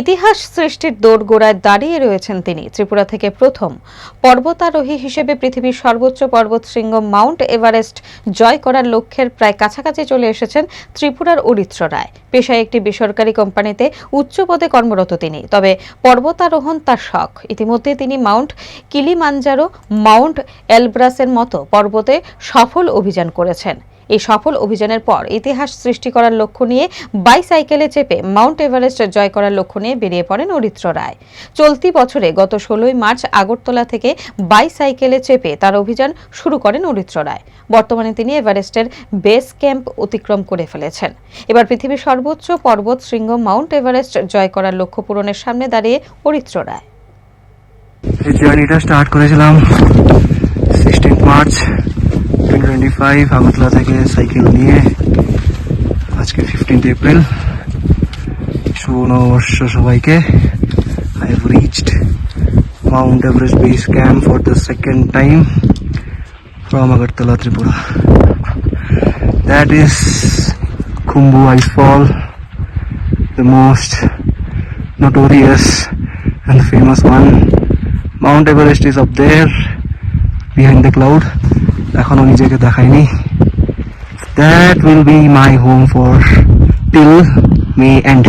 ইতিহাস সৃষ্টির দোরগোড়ায় দাঁড়িয়ে রয়েছেন তিনি। ত্রিপুরা থেকে প্রথম পর্বতারোহী হিসেবে পৃথিবীর সর্বোচ্চ পর্বতশৃঙ্গ মাউন্ট এভারেস্ট জয় করার লক্ষ্যের প্রায় কাছাকাছি চলে এসেছেন ত্রিপুরার অরিত্র রায়। পেশায় একটি বেসরকারি কোম্পানিতে উচ্চ পদে কর্মরত তিনি। তবে পর্বতারোহণ তার শখ। ইতিমধ্যে তিনি মাউন্ট কিলিমাঞ্জারো, মাউন্ট এলব্রাসের মতো পর্বতে সফল অভিযান করেছেন। এই সফল অভিযানের পর ইতিহাস সৃষ্টি করার লক্ষ্য নিয়ে বাইসাইকেলে চেপে মাউন্ট এভারেস্ট জয় করার লক্ষ্য নিয়ে বেরিয়ে পড়েন অরিত্র রায়। চলতি বছরে গত ষোলোই মার্চ আগরতলা থেকে বাইসাইকেলে চেপে তার অভিযান শুরু করেন অরিত্র রায়। বর্তমানে তিনি এভারেস্টের বেস ক্যাম্প অতিক্রম করে ফেলেছেন। এবার পৃথিবীর সর্বোচ্চ পর্বত শৃঙ্গ মাউন্ট এভারেস্ট জয় করার লক্ষ্য পূরণের সামনে দাঁড়িয়ে অরিত্র রায়। এই জার্নিটা স্টার্ট করেছিলাম সিক্সটিন মার্চ ফাইভ আগরতলা থেকে সাইকেল নিয়ে আজকে ফিফটিন্থ এপ্রিল শুভ নববর্ষ সবাইকে I have reached Mount Everest base camp for the second time from Agartala Tripura that is Khumbu icefall the most notorious and famous one. Mount Everest is up there behind the cloud. এখনও নিজেকে দেখায়নি that will be my home for till May end